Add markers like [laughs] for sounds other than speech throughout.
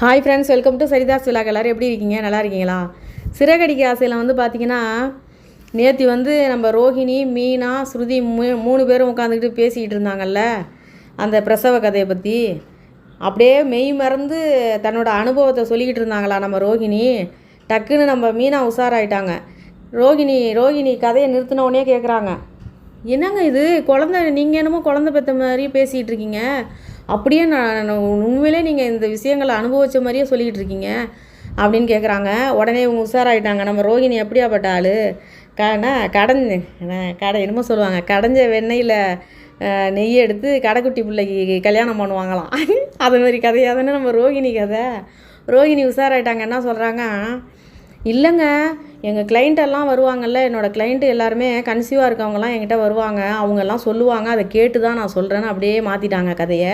Hi friends welcome to சரிதாஸ் விழாக் எல்லோரும் எப்படி இருக்கீங்க? நல்லா இருக்கீங்களா? சிறகடிக்க ஆசையில் வந்து பார்த்தீங்கன்னா நேற்று வந்து நம்ம ரோஹிணி மீனா ஸ்ருதி மூ மூணு பேரும் உட்காந்துக்கிட்டு பேசிக்கிட்டு இருந்தாங்கல்ல அந்த பிரசவ கதையை பற்றி அப்படியே மெய் மறந்து தன்னோட அனுபவத்தை சொல்லிக்கிட்டு இருந்தாங்களா நம்ம ரோஹிணி? டக்குன்னு நம்ம மீனா உஷாராயிட்டாங்க. ரோகிணி ரோகிணி கதையை நிறுத்தினவுடனே கேட்குறாங்க என்னங்க இது? குழந்த நீங்கள் என்னமோ குழந்த பெற்ற மாதிரி பேசிகிட்டு இருக்கீங்க. அப்படியே நான் உண்மையிலே நீங்கள் இந்த விஷயங்களை அனுபவிச்ச மாதிரியே சொல்லிக்கிட்டு இருக்கீங்க அப்படின்னு கேட்குறாங்க உடனே இவங்க உஷாராயிட்டாங்க. நம்ம ரோகிணி எப்படியாப்பட்ட ஆள்? கடை கடஞ்ச கடை என்னமோ சொல்லுவாங்க. கடைஞ்ச வெண்ணெயில் நெய் எடுத்து கடைக்குட்டி பிள்ளைக்கு கல்யாணம் பண்ணுவாங்களாம். அது மாதிரி கதையாக தானே நம்ம ரோகிணி கதை. ரோகிணி உஷாராயிட்டாங்க. என்ன சொல்கிறாங்க இல்லைங்க எங்கள் கிளைண்ட்டெல்லாம் வருவாங்கல்ல என்னோடய கிளைண்ட்டு எல்லாருமே கன்சீவாக இருக்கவங்கலாம் என்கிட்ட வருவாங்க. அவங்கெல்லாம் சொல்லுவாங்க. அதை கேட்டு தான் நான் சொல்கிறேன்னு அப்படியே மாற்றிட்டாங்க கதையை.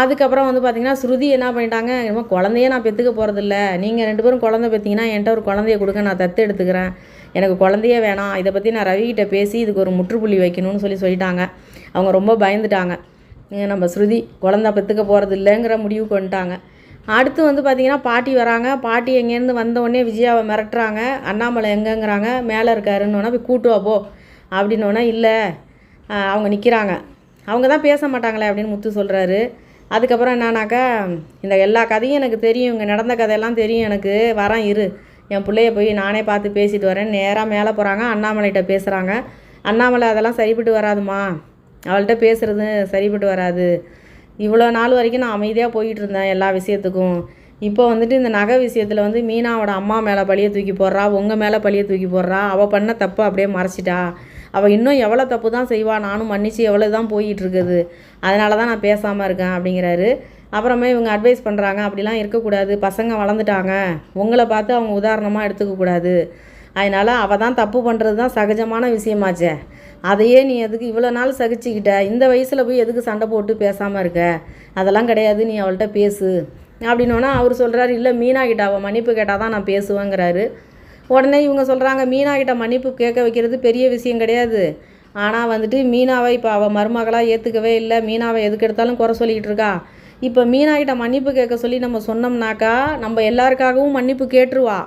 அதுக்கப்புறம் வந்து பார்த்திங்கன்னா ஸ்ருதி என்ன பண்ணிட்டாங்க என்னமோ குழந்தையே நான் பெற்றுக்க போகிறதில்ல நீங்கள் ரெண்டு பேரும் குழந்தை பெற்றிங்கன்னா என்கிட்ட ஒரு குழந்தைய கொடுக்க நான் தத்து எடுத்துக்கிறேன். எனக்கு குழந்தையே வேணாம். இதை பற்றி நான் ரவிகிட்ட பேசி இதுக்கு ஒரு முற்றுப்புள்ளி வைக்கணும்னு சொல்லி சொல்லிட்டாங்க. அவங்க ரொம்ப பயந்துட்டாங்க. நம்ம ஸ்ருதி குழந்த பெற்றுக்க போகிறது இல்லைங்கிற முடிவுக்கு வந்துட்டாங்க. அடுத்து வந்து பார்த்திங்கன்னா பாட்டி வராங்க. பாட்டி எங்கேருந்து வந்த விஜயாவை மிரட்டுறாங்க. அண்ணாமலை எங்கேங்கிறாங்க? மேலே இருக்காருன்னொன்னா போய் கூட்டு போ அப்படின்னோன்னா இல்லை. அவங்க நிற்கிறாங்க அவங்க தான் பேச மாட்டாங்களே அப்படின்னு முத்து சொல்கிறாரு அதுக்கப்புறம் என்னன்னாக்கா இந்த எல்லா கதையும் எனக்கு தெரியும். இங்கே நடந்த கதையெல்லாம் தெரியும் எனக்கு. வரேன் இரு. என் பிள்ளைய போய் நானே பார்த்து பேசிட்டு வரேன். நேராக மேலே போகிறாங்க அண்ணாமலைகிட்ட பேசுகிறாங்க அண்ணாமலை அதெல்லாம் சரிப்பட்டு வராதுமா அவள்கிட்ட பேசுகிறது சரிப்பட்டு வராது. இவ்வளோ நாள் வரைக்கும் நான் அமைதியாக போயிட்டு இருந்தேன் எல்லா விஷயத்துக்கும். இப்போ வந்துட்டு இந்த நகை விஷயத்தில் வந்து மீனாவோட அம்மா மேலே பழியை தூக்கி போடுறா உங்கள் மேலே பழியை தூக்கி போடுறா. அவள் பண்ண தப்பை அப்படியே மறைச்சிட்டா. அவள் இன்னும் எவ்வளோ தப்பு தான் செய்வா நானும் மன்னிச்சு எவ்வளோ தான் போயிட்டுருக்குது. அதனால தான் நான் பேசாமல் இருக்கேன் அப்படிங்கிறாரு. அப்புறமே இவங்க அட்வைஸ் பண்ணுறாங்க அப்படிலாம் இருக்கக்கூடாது. பசங்க வளர்ந்துட்டாங்க. உங்களை பார்த்து அவங்க உதாரணமாக எடுத்துக்கக்கூடாது. அதனால் அவள் தான் தப்பு பண்ணுறது தான் சகஜமான விஷயமாச்சே. அதையே நீ எதுக்கு இவ்வளோ நாள் சகிச்சுக்கிட்ட? இந்த வயசில் போய் எதுக்கு சண்டை போட்டு பேசாமல் இருக்க? அதெல்லாம் கிடையாது நீ அவள்கிட்ட பேசு. அப்படின்னோன்னா அவர் சொல்கிறாரு இல்லை மீனா கிட்ட அவள் மன்னிப்பு கேட்டால் தான் நான் பேசுவேங்கிறாரு. உடனே இவங்க சொல்கிறாங்க மீனா கிட்ட மன்னிப்பு கேட்க வைக்கிறது பெரிய விஷயம் கிடையாது. ஆனால் வந்துட்டு மீனாவை இப்போ அவள் மருமகளாக ஏற்றுக்கவே இல்லை. மீனாவை எதுக்கு எடுத்தாலும் குறை சொல்லிக்கிட்டு இருக்கா. இப்போ மீனா கிட்ட மன்னிப்பு கேட்க சொல்லி நம்ம சொன்னோம்னாக்கா நம்ம எல்லாருக்காகவும் மன்னிப்பு கேட்டுருவா.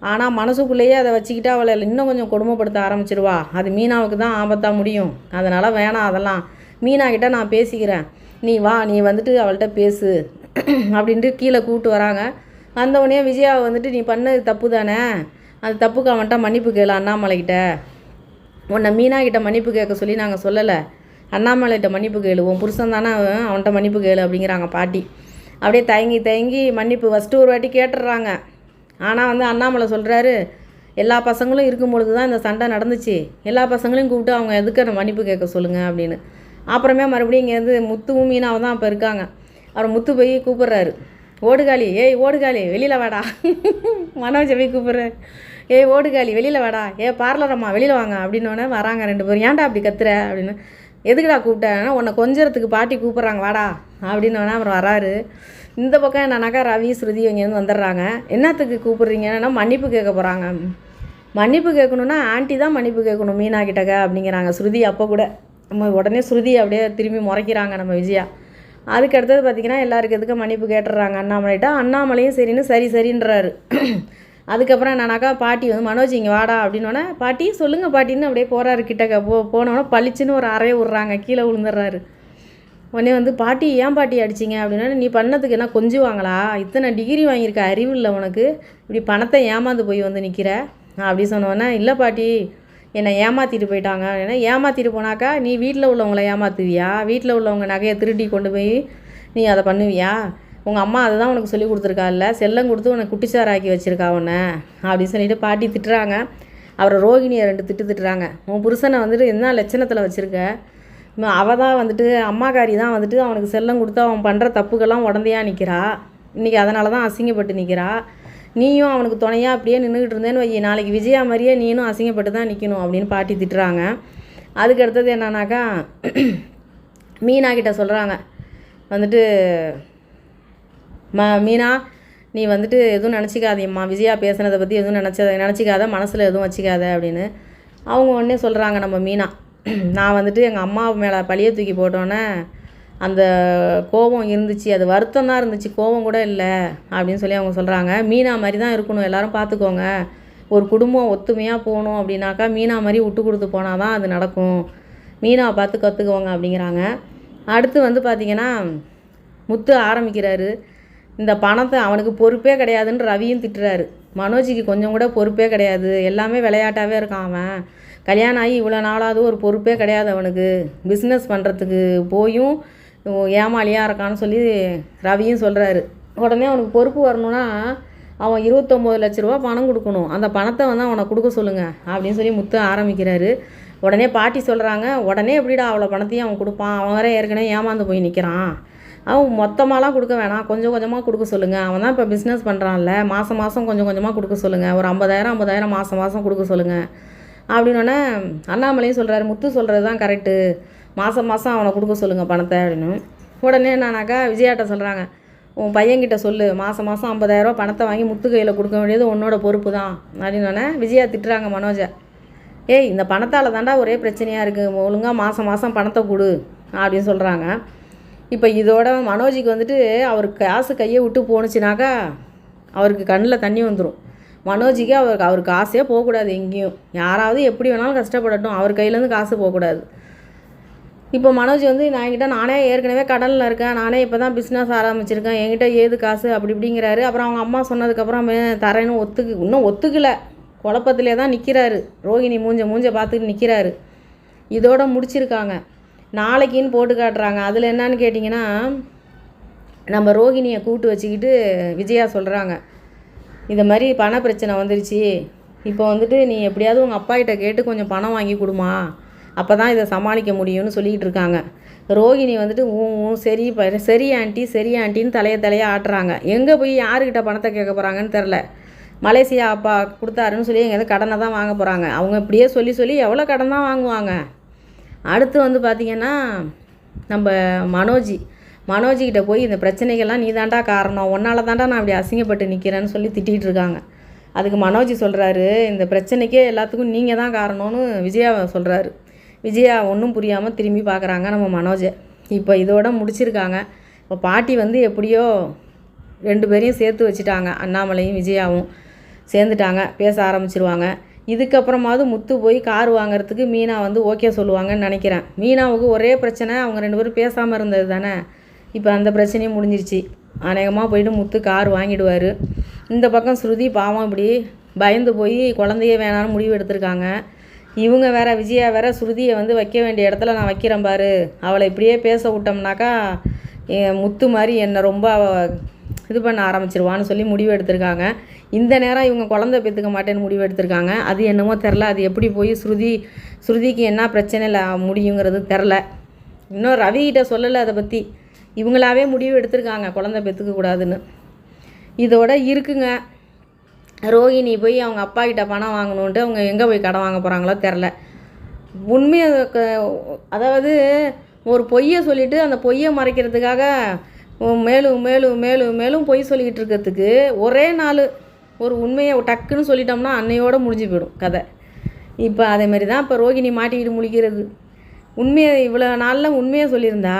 ஆனால் மனசுக்குள்ளேயே அதை வச்சுக்கிட்டு அவளை இன்னும் கொஞ்சம் கொடுமைப்படுத்த ஆரம்பிச்சிருவா. அது மீனாவுக்கு தான் ஆபத்தாக முடியும். அதனால் வேணாம் அதெல்லாம். மீனா கிட்ட நான் பேசிக்கிறேன். நீ வா நீ வந்துட்டு அவள்கிட்ட பேசு. அப்படின்ட்டு கீழே கூப்பிட்டு வராங்க. வந்தவுடனே விஜயாவை வந்துட்டு நீ பண்ணது தப்பு தானே? அது தப்புக்கு அவன்கிட்ட மன்னிப்பு கேளு அண்ணாமலைக்கிட்ட உன்னை மீனா கிட்ட மன்னிப்பு கேட்க சொல்லி நாங்கள் சொல்லலை. அண்ணாமலைகிட்ட மன்னிப்பு கேளு. உன் புருஷன் தானே அவன் அவன்கிட்ட மன்னிப்பு கேளு அப்படிங்கிறாங்க பாட்டி. அப்படியே தயங்கி தயங்கி மன்னிப்பு ஃபஸ்ட்டு ஒரு வாட்டி கேட்டுடுறாங்க. ஆனால் வந்து அண்ணாமலை சொல்கிறாரு எல்லா பசங்களும் இருக்கும் பொழுது தான் இந்த சண்டை நடந்துச்சு. எல்லா பசங்களையும் கூப்பிட்டு அவங்க எதுக்கு அந்த மன்னிப்பு கேட்க சொல்லுங்கள் அப்படின்னு. அப்புறமே மறுபடியும் இங்கேருந்து முத்துவும் மீனாவும் தான் அப்போ இருக்காங்க. அப்புறம் முத்து போய் கூப்பிட்றாரு. ஓடுகாலி ஏய் ஓடுகாலி வெளியில் வாடா. [laughs] மனோஜை போய் கூப்பிட்றாரு ஏய் ஓடுகாலி வெளியில் வாடா. ஏ பார்லர் அம்மா வெளியில் வாங்க அப்படின்னோடனே வராங்க ரெண்டு பேரும். ஏன்டா அப்படி கத்துற அப்படின்னு. எதுக்குடா கூப்பிட்டேன் உன்னை கொஞ்சறதுக்கு பாட்டி கூப்பிட்றாங்க வாடா. அப்படின்னோடனே அவர் வராரு. இந்த பக்கம் என்னன்னாக்கா ரவி ஸ்ருதி இங்கேருந்து வந்துடுறாங்க. என்னத்துக்கு கூப்பிட்றீங்கன்னா மன்னிப்பு கேட்க போகிறாங்க மன்னிப்பு கேட்கணுன்னா ஆண்டி தான் மன்னிப்பு கேட்கணும் மீனா கிட்டக்க அப்படிங்கிறாங்க. ஸ்ருதி அப்போ கூட. நம்ம உடனே ஸ்ருதி அப்படியே திரும்பி முறைக்கிறாங்க நம்ம விஜயா. அதுக்கு அடுத்தது பார்த்திங்கன்னா எல்லாருக்கு மன்னிப்பு கேட்டுடுறாங்க? அண்ணாமலைகிட்ட அண்ணாமலையும் சரின்னு சரி சரின்றாரு. அதுக்கப்புறம் என்னன்னாக்கா பாட்டி வந்து மனோஜ் இங்கே வாடா. அப்படின்னோடனே பாட்டி சொல்லுங்கள் பாட்டின்னு அப்படியே போகிறாரு கிட்டக்க. போ போனோடனே பளிச்சுன்னு ஒரு அறைய விட்றாங்க. கீழே விழுந்துடுறாரு. உடனே வந்து பாட்டி ஏன் பாட்டி அடிச்சிங்க? அப்படின்னா நீ பண்ணதுக்கு என்ன கொஞ்சம் வாங்களா? இத்தனை டிகிரி வாங்கியிருக்க அறிவு இல்லை உனக்கு. இப்படி பணத்தை ஏமாந்து போய் வந்து நிற்கிற அப்படி சொன்னோன்னே இல்லை பாட்டி என்னை ஏமாற்றிட்டு போயிட்டாங்க. ஏன்னா ஏமாற்றிட்டு போனாக்கா நீ வீட்டில் உள்ளவங்கள ஏமாத்துவியா? வீட்டில் உள்ளவங்க நகையை திருடி கொண்டு போய் நீ அதை பண்ணுவியா? உங்கள் அம்மா அதை தான் உனக்கு சொல்லி கொடுத்துருக்கால்ல செல்லம் கொடுத்து உனக்கு குட்டிச்சாராக்கி வச்சிருக்கா உன்னை? அப்படின்னு சொல்லிட்டு பாட்டி திட்டுறாங்க. அவரை ரோகிணியை ரெண்டு திட்டு திட்டுறாங்க. உன் புருஷனை வந்துட்டு என்ன லட்சணத்தில் வச்சுருக்க? அவள் தான் வந்துட்டு அம்மாக்காரி தான் வந்துட்டு அவனுக்கு செல்லம் கொடுத்து அவன் பண்ணுற தப்புக்கெல்லாம் உடந்தையாக நிற்கிறா இன்றைக்கி அதனால தான் அசிங்கப்பட்டு நிற்கிறா நீயும் அவனுக்கு துணையாக அப்படியே நின்றுக்கிட்டு இருந்தேன்னு வை நாளைக்கு விஜயா மாதிரியே நீனும் அசிங்கப்பட்டு தான் நிற்கணும் அப்படின்னு பாட்டி திட்டுறாங்க. அதுக்கு அடுத்தது என்னன்னாக்கா [clears throat] மீனா கிட்ட சொல்கிறாங்க வந்துட்டு ம மீனா நீ வந்துட்டு எதுவும் நினச்சிக்காதேம்மா. விஜயா பேசுனதை பற்றி எதுவும் நினச்ச நினச்சிக்காத மனசில் எதுவும் வச்சிக்காத அப்படின்னு. அவங்க உடனே சொல்கிறாங்க நம்ம மீனா. நான் வந்துட்டு எங்கள் அம்மா மேலே பழிய தூக்கி போட்டோன்னே அந்த கோபம் இருந்துச்சு அது வருத்தம் தான் இருந்துச்சு கோபம் கூட இல்லை அப்படின்னு சொல்லி அவங்க சொல்கிறாங்க மீனா மாதிரி தான் இருக்கணும் எல்லாரும் பார்த்துக்கோங்க ஒரு குடும்பம் ஒத்துமையாக போகணும் அப்படின்னாக்கா மீனா மாதிரி விட்டு கொடுத்து போனால் தான் அது நடக்கும். மீனாவை பார்த்து கற்றுக்குவாங்க அப்படிங்கிறாங்க. அடுத்து வந்து பார்த்திங்கன்னா முத்து ஆரம்பிக்கிறாரு. இந்த பணத்தை அவனுக்கு பொறுப்பே கிடையாதுன்னு ரவியும் திட்டுறாரு. மனோஜிக்கு கொஞ்சம் கூட பொறுப்பே கிடையாது. எல்லாமே விளையாட்டாகவே இருக்கான் அவன். கல்யாணம் ஆகி இவ்வளோ நாளாவது ஒரு பொறுப்பே கிடையாது அவனுக்கு. பிஸ்னஸ் பண்ணுறதுக்கு போயும் ஏமாளியாக இருக்கான்னு சொல்லி ரவியும் சொல்கிறாரு உடனே அவனுக்கு பொறுப்பு வரணும்னா அவன் இருபத்தொம்போது லட்ச ரூபா பணம் கொடுக்கணும். அந்த பணத்தை வந்து அவனை கொடுக்க சொல்லுங்கள் அப்படின்னு சொல்லி முத்து ஆரம்பிக்கிறாரு. உடனே பாட்டி சொல்கிறாங்க உடனே எப்படிடா அவ்வளோ பணத்தையும் அவன் கொடுப்பான்? அவன் வேற ஏற்கனவே ஏமாந்து போய் நிற்கிறான் அவன் மொத்தமாலாம் கொடுக்க வேணாம். கொஞ்சம் கொஞ்சமாக கொடுக்க சொல்லுங்கள் அவன் தான் இப்போ பிஸ்னஸ் பண்ணுறான்ல மாதம் மாதம் கொஞ்சம் கொஞ்சமாக கொடுக்க சொல்லுங்கள் ஒரு ஐம்பதாயிரம் ஐம்பதாயிரம் மாதம் மாதம் கொடுக்க சொல்லுங்கள் அப்படின்னோடனே அண்ணாமலையும் சொல்கிறாரு முத்து சொல்கிறது தான் கரெக்டு மாதம் மாதம் அவனை கொடுக்க சொல்லுங்கள் பணத்தை அப்படின்னு. உடனே என்னன்னாக்கா விஜயாட்ட சொல்கிறாங்க உன் பையன்கிட்ட சொல்லு. மாதம் மாதம் ஐம்பதாயிரரூவா பணத்தை வாங்கி முத்து கையில் கொடுக்க வேண்டியது உன்னோட பொறுப்பு தான். அப்படின்னோடனே விஜயா திட்டுறாங்க மனோஜை ஏய் இந்த பணத்தால் தாண்டா ஒரே பிரச்சனையாக இருக்குது ஒழுங்காக மாதம் மாதம் பணத்தை கொடு. அப்படின்னு சொல்கிறாங்க இப்போ இதோட மனோஜிக்கு வந்துட்டு அவர் காசு கையை விட்டு போணுச்சுனாக்கா அவருக்கு கண்ணில் தண்ணி வந்துடும் மனோஜிக்கு அவருக்கு அவர் காசே போகக்கூடாது எங்கேயும். யாராவது எப்படி வேணாலும் கஷ்டப்படட்டும். அவர் கையிலேருந்து காசு போகக்கூடாது. இப்போ மனோஜ் வந்து நான் என்கிட்ட நானே ஏற்கனவே கடலில் இருக்கேன். நானே இப்போ தான் பிஸ்னஸ் ஆரம்பிச்சிருக்கேன். என்கிட்ட ஏது காசு? அப்படி இப்படிங்கிறாரு. அப்புறம் அவங்க அம்மா சொன்னதுக்கப்புறம் தரேன்னு ஒத்துக்கு இன்னும் ஒத்துக்கலை. குழப்பத்திலே தான் நிற்கிறாரு ரோகிணி மூஞ்ச மூஞ்ச பார்த்துட்டு நிற்கிறாரு இதோட முடிச்சிருக்காங்க. நாளைக்குன்னு போட்டு காட்டுறாங்க. அதில் என்னன்னு கேட்டிங்கன்னா நம்ம ரோகிணியை கூட்டு வச்சுக்கிட்டு விஜயா சொல்கிறாங்க இந்த மாதிரி பண பிரச்சனை வந்துருச்சு. இப்போ வந்துட்டு நீ எப்படியாவது உங்கள் அப்பாகிட்ட கேட்டு கொஞ்சம் பணம் வாங்கி கொடுமா. அப்போ தான் இதை சமாளிக்க முடியும்னு சொல்லிக்கிட்டு இருக்காங்க. ரோகிணி வந்துட்டு ஊ ஊ சரி ப- சரி ஆண்டி சரி ஆண்டின்னு தலைய தலையை ஆட்டுறாங்க. எங்கே போய் யாருக்கிட்ட பணத்தை கேட்க போகிறாங்கன்னு தெரில மலேசியா அப்பா கொடுத்தாருன்னு சொல்லி எங்கேயாவது கடனை தான் வாங்க போகிறாங்க அவங்க இப்படியே சொல்லி சொல்லி எவ்வளோ கடன் தான் வாங்குவாங்க. அடுத்து வந்து பார்த்திங்கன்னா நம்ம மனோஜி. மனோஜிக்கிட்ட போய் இந்த பிரச்சனைகள்லாம் நீ தாண்டா காரணம். உன்னால தாண்டா நான் அப்படி அசிங்கப்பட்டு நிற்கிறேன்னு சொல்லி திட்டிகிட்டு இருக்காங்க. அதுக்கு மனோஜி சொல்கிறாரு இந்த பிரச்சனைக்கே எல்லாத்துக்கும் நீங்கள் தான் காரணம்னு விஜயா சொல்கிறாரு விஜயா ஒன்றும் புரியாமல் திரும்பி பார்க்குறாங்க நம்ம மனோஜை. இப்போ இதோட முடிச்சிருக்காங்க. இப்போ பாட்டி வந்து எப்படியோ ரெண்டு பேரையும் சேர்த்து வச்சுட்டாங்க. அண்ணாமலையும் விஜயாவும் சேர்ந்துட்டாங்க. பேச ஆரம்பிச்சிருவாங்க. இதுக்கப்புறமாவது முத்து போய் கார் வாங்குறதுக்கு மீனா வந்து ஓகே சொல்லுவாங்கன்னு நினைக்கிறேன். மீனாவுக்கு ஒரே பிரச்சனை அவங்க ரெண்டு பேரும் பேசாமல் இருந்தது தானே? இப்போ அந்த பிரச்சனையும் முடிஞ்சிருச்சு. அநேகமாக போயிட்டு முத்து கார் வாங்கிடுவார். இந்த பக்கம் ஸ்ருதி பாவம் இப்படி பயந்து போய் குழந்தைய வேணாம்னு முடிவு எடுத்திருக்காங்க. இவங்க வேற விஜயா வேற ஸ்ருதியை வந்து வைக்க வேண்டிய இடத்துல நான் வைக்கிறேன் பாரு. அவளை இப்படியே பேச விட்டோம்னாக்கா என் முத்து மாதிரி என்னை ரொம்ப இது பண்ண ஆரம்பிச்சிருவான்னு சொல்லி முடிவு எடுத்திருக்காங்க. இந்த நேரம் இவங்க குழந்தை பெற்றுக்க மாட்டேன்னு முடிவு எடுத்திருக்காங்க. அது என்னமோ தெரில அது எப்படி போய் ஸ்ருதி ஸ்ருதிக்கு என்ன பிரச்சனையில் முடியுங்கிறது தெரில இன்னும் ரவிகிட்ட சொல்லலை அதை பற்றி இவங்களாவே முடிவு எடுத்திருக்காங்க குழந்தை பெற்றுக்க கூடாதுன்னு. இதோட இருக்குங்க. ரோகிணி போய் அவங்க அப்பா கிட்ட பணம் வாங்கணுன்ட்டு அவங்க எங்கே போய் கடன் வாங்க போகிறாங்களோ தெரில உண்மையை க- அதாவது ஒரு பொய்யை சொல்லிவிட்டு அந்த பொய்யை மறைக்கிறதுக்காக மேலும் மேலும் மேலும் மேலும் பொய் சொல்லிக்கிட்டு இருக்கிறதுக்கு ஒரே நாள் ஒரு உண்மையை டக்குன்னு சொல்லிட்டோம்னா அன்னையோட முடிஞ்சு போயிடும் கதை. இப்போ அதேமாரி தான் இப்போ ரோகிணி மாட்டிக்கிட்டு முழிக்கிறது. உண்மையை இவ்வளோ நாளில் உண்மையை சொல்லியிருந்தா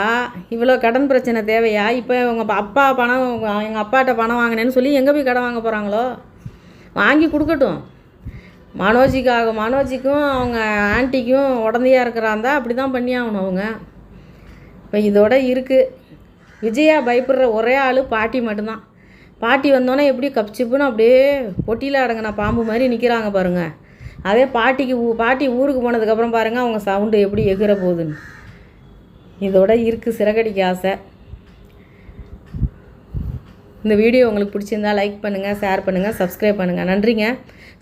இவ்வளோ கடன் பிரச்சனை தேவையா? இப்போ உங்கள் அப்பா பணம் எங்கள் அப்பாட்ட பணம் வாங்கினேன்னு சொல்லி எங்கே போய் கடன் வாங்க போகிறாங்களோ வாங்கி கொடுக்கட்டும். மனோஜிக்காக மனோஜிக்கும் அவங்க ஆன்ட்டிக்கும் உடந்தையாக இருக்கிறாந்தா அப்படி தான் பண்ணி ஆகணும் அவங்க. இப்போ இதோட இருக்குது விஜயா பயப்படுற ஒரே ஆள் பாட்டி மட்டும்தான். பாட்டி வந்தோன்னே எப்படி கப்சிப்புன்னு அப்படியே பொட்டியில் அடங்கின பாம்பு மாதிரி நிற்கிறாங்க பாருங்கள் அதே பாட்டிக்கு ஊ பாட்டி ஊருக்கு போனதுக்கப்புறம் பாருங்கள் அவங்க சவுண்டு எப்படி எகிற போகுதுன்னு. இதோட இருக்குது சிறகடிக்க ஆசை. இந்த வீடியோ உங்களுக்கு பிடிச்சிருந்தா லைக் பண்ணுங்கள் ஷேர் பண்ணுங்கள் சப்ஸ்கிரைப் பண்ணுங்கள் நன்றிங்க.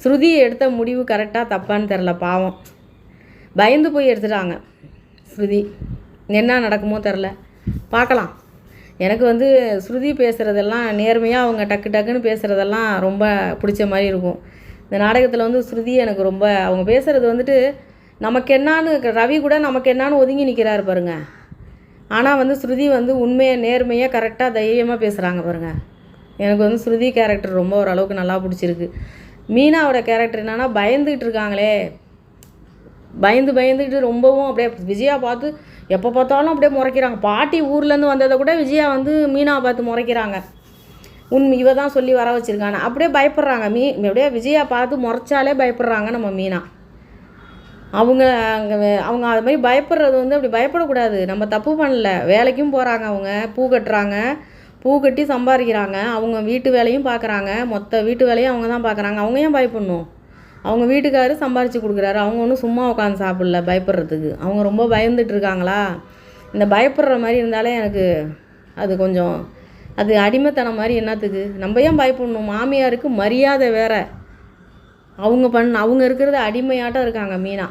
ஸ்ருதி எடுத்த முடிவு கரெக்டாக தப்பான்னு தெரில பாவம். பயந்து போய் எடுத்துட்டாங்க ஸ்ருதி. என்ன நடக்குமோ தெரில பார்க்கலாம். எனக்கு வந்து ஸ்ருதி பேசுகிறதெல்லாம் நேர்மையாக அவங்க டக்கு டக்குன்னு பேசுகிறதெல்லாம் ரொம்ப பிடிச்ச மாதிரி இருக்கும். இந்த நாடகத்தில் வந்து ஸ்ருதி எனக்கு ரொம்ப அவங்க பேசுகிறது வந்துட்டு நமக்கு என்னான்னு ரவி கூட நமக்கு என்னான்னு ஒதுங்கி நிற்கிறாரு பாருங்க. ஆனால் வந்து ஸ்ருதி வந்து உண்மையை நேர்மையாக கரெக்டாக தைரியமாக பேசுகிறாங்க பாருங்கள் எனக்கு வந்து ஸ்ருதி கேரக்டர் ரொம்ப ஓரளவுக்கு நல்லா பிடிச்சிருக்கு. மீனாவோட கேரக்டர் என்னென்னா பயந்துகிட்டு இருக்காங்களே. பயந்து பயந்துக்கிட்டு ரொம்பவும் அப்படியே விஜயா பார்த்து எப்போ பார்த்தாலும் அப்படியே முறைக்கிறாங்க. பாட்டி ஊர்லேருந்து வந்ததை கூட விஜயா வந்து மீனாவை பார்த்து முறைக்கிறாங்க. உன் இவ தான் சொல்லி வர வச்சுருக்காங்க அப்படியே பயப்படுறாங்க. மீ அப்படியே விஜயா பார்த்து முறைச்சாலே பயப்படுறாங்க நம்ம மீனா. அவங்க அங்கே அவங்க அது மாதிரி பயப்படுறது வந்து அப்படி பயப்படக்கூடாது. நம்ம தப்பு பண்ணல. வேலைக்கும் போகிறாங்க அவங்க. பூ கட்டுறாங்க. பூ கட்டி சம்பாதிக்கிறாங்க. அவங்க வீட்டு வேலையும் பார்க்குறாங்க. மொத்த வீட்டு வேலையும் அவங்க தான் பார்க்குறாங்க. அவங்க ஏன் பயப்படணும்? அவங்க வீட்டுக்காரர் சம்பாரித்து கொடுக்குறாரு. அவங்க ஒன்றும் சும்மா உட்காந்து சாப்பிடல பயப்படுறதுக்கு. அவங்க ரொம்ப பயந்துட்டு இருக்காங்களா? இந்த பயப்படுற மாதிரி இருந்தாலே எனக்கு அது கொஞ்சம் அது அடிமைத்தனம் மாதிரி என்னத்துக்கு? நம்ம ஏன் பயப்படணும்? மாமியாருக்கு மரியாதை வேற. அவங்க பண்ண அவங்க இருக்கிறது அடிமையாட்டம் இருக்காங்க மீனா.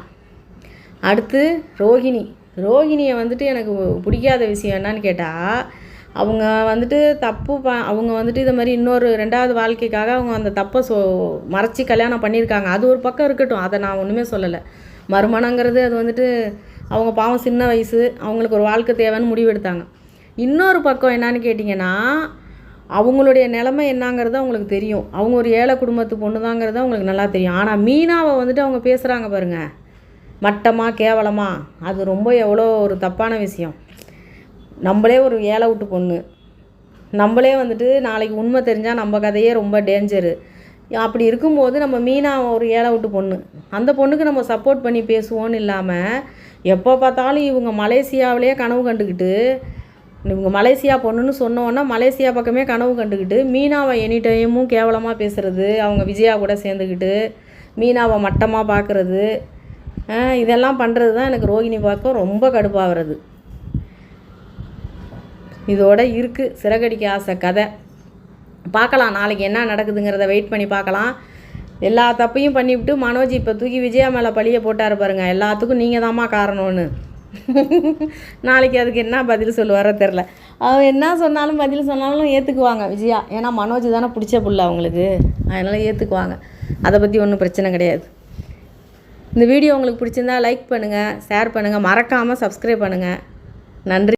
அடுத்து ரோகிணி. ரோகிணியை வந்துட்டு எனக்கு பிடிக்காத விஷயம் என்னன்னு கேட்டால் அவங்க வந்துட்டு தப்பு ப அவங்க வந்துட்டு இதை மாதிரி இன்னொரு ரெண்டாவது வாழ்க்கைக்காக அவங்க அந்த தப்பை சொ மறைச்சி கல்யாணம் பண்ணியிருக்காங்க. அது ஒரு பக்கம் இருக்கட்டும். அதை நான் ஒன்றுமே சொல்லலை. மறுமணங்கிறது அது வந்துட்டு அவங்க பாவம் சின்ன வயசு அவங்களுக்கு ஒரு வாழ்க்கை தேவைன்னு முடிவெடுத்தாங்க. இன்னொரு பக்கம் என்னன்னு கேட்டிங்கன்னா அவங்களுடைய நிலமை என்னங்கிறது அவங்களுக்கு தெரியும். அவங்க ஒரு ஏழை குடும்பத்து பொண்ணு தாங்கிறது அவங்களுக்கு நல்லா தெரியும். ஆனால் மீனாவை வந்துட்டு அவங்க பேசுகிறாங்க பாருங்கள் மட்டமாக கேவலமாக அது ரொம்ப எவ்வளோ ஒரு தப்பான விஷயம். நம்மளே ஒரு ஏழை விட்டு பொண்ணு. நம்மளே வந்துட்டு நாளைக்கு உண்மை தெரிஞ்சால் நம்ம கதையே ரொம்ப டேஞ்சரு அப்படி இருக்கும்போது நம்ம மீனா ஒரு ஏழை விட்டு பொண்ணு. அந்த பொண்ணுக்கு நம்ம சப்போர்ட் பண்ணி பேசுவோன்னு இல்லாமல் எப்போ பார்த்தாலும் இவங்க மலேசியாவிலேயே கனவு கண்டுக்கிட்டு இவங்க மலேசியா பொண்ணுன்னு சொன்னோன்னா மலேசியா பக்கமே கனவு கண்டுக்கிட்டு மீனாவை எனி டைமும் கேவலமாக பேசுகிறது அவங்க விஜயா கூட சேர்ந்துக்கிட்டு மீனாவை மட்டமாக பார்க்குறது இதெல்லாம் பண்ணுறது தான் எனக்கு ரோகிணி பார்க்க ரொம்ப கடுப்பாகிறது இதோட இருக்குது சிறகடிக்க ஆசை கதை. பார்க்கலாம். நாளைக்கு என்ன நடக்குதுங்கிறத வெயிட் பண்ணி பார்க்கலாம். எல்லா தப்பையும் பண்ணிவிட்டு மனோஜ் இப்போ தூக்கி விஜயா மேலே பழிய போட்டார் பாருங்க. எல்லாத்துக்கும் நீங்கள் தாம்மா காரணம்னு. நாளைக்கு அதுக்கு என்ன பதில் சொல்லுவாரோ தெரில அவன் என்ன சொன்னாலும் பதில் சொன்னாலும் ஏற்றுக்குவாங்க விஜயா. ஏன்னா மனோஜ் தானே பிடிச்ச புள்ள அவங்களுக்கு. அதனால் ஏற்றுக்குவாங்க அதை பற்றி ஒன்றும் பிரச்சனை கிடையாது. இந்த வீடியோ உங்களுக்கு பிடிச்சிருந்தா லைக் பண்ணுங்கள் ஷேர் பண்ணுங்கள் மறக்காமல் சப்ஸ்கிரைப் பண்ணுங்கள் நன்றி.